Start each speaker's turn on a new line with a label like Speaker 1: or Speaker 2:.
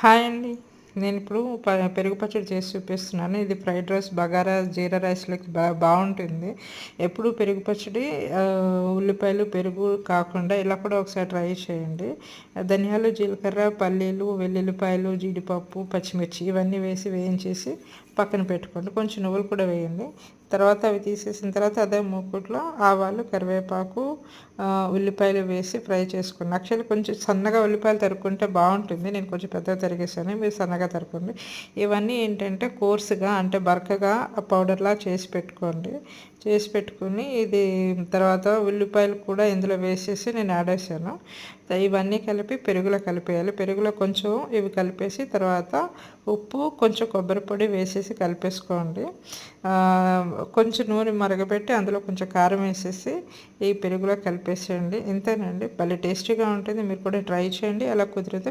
Speaker 1: Hi అండి. నేను ఇప్పుడు ప పెరుగు పచ్చడి చేసి చూపిస్తున్నాను. ఇది ఫ్రైడ్ రైస్ బగారా జీరా రైస్లోకి బా బాగుంటుంది. ఎప్పుడు పెరుగు పచ్చడి ఉల్లిపాయలు పెరుగు కాకుండా ఇలా కూడా ఒకసారి ట్రై చేయండి. ధనియాలు జీలకర్ర పల్లీలు వెల్లుల్లిపాయలు జీడిపప్పు పచ్చిమిర్చి ఇవన్నీ వేసి వేయించేసి పక్కన పెట్టుకోండి. కొంచెం నువ్వులు కూడా వేయండి. తర్వాత అవి తీసేసిన తర్వాత అదే మూకుట్లో ఆవాలు కరివేపాకు ఉల్లిపాయలు వేసి ఫ్రై చేసుకోండి యాక్చువల్లీ కొంచెం సన్నగా ఉల్లిపాయలు తరుక్కుంటే బాగుంటుంది. నేను కొంచెం పెద్దగా తరిగేసాను మీరు సన్నగా తరుక్కోండి. ఇవన్నీ ఏంటంటే కోర్సుగా అంటే బరకగా పౌడర్లా చేసి పెట్టుకోండి. చేసి పెట్టుకుని ఇది తర్వాత ఉల్లిపాయలు కూడా ఇందులో వేసేసి నేను ఆడేసాను ఇవన్నీ కలిపి పెరుగులో కలిపేయాలి. పెరుగులో కొంచెం ఇవి కలిపేసి తర్వాత ఉప్పు కొంచెం కొబ్బరి పొడి వేసేసి కలిపేసుకోండి. కొంచెం నూనె మరగబెట్టి అందులో కొంచెం కారం వేసేసి ఈ పెరుగులో కలిపేసేయండి. ఇంతేనండి. భలే టేస్టీగా ఉంటుంది. మీరు కూడా ట్రై చేయండి. అలా కుదిరితే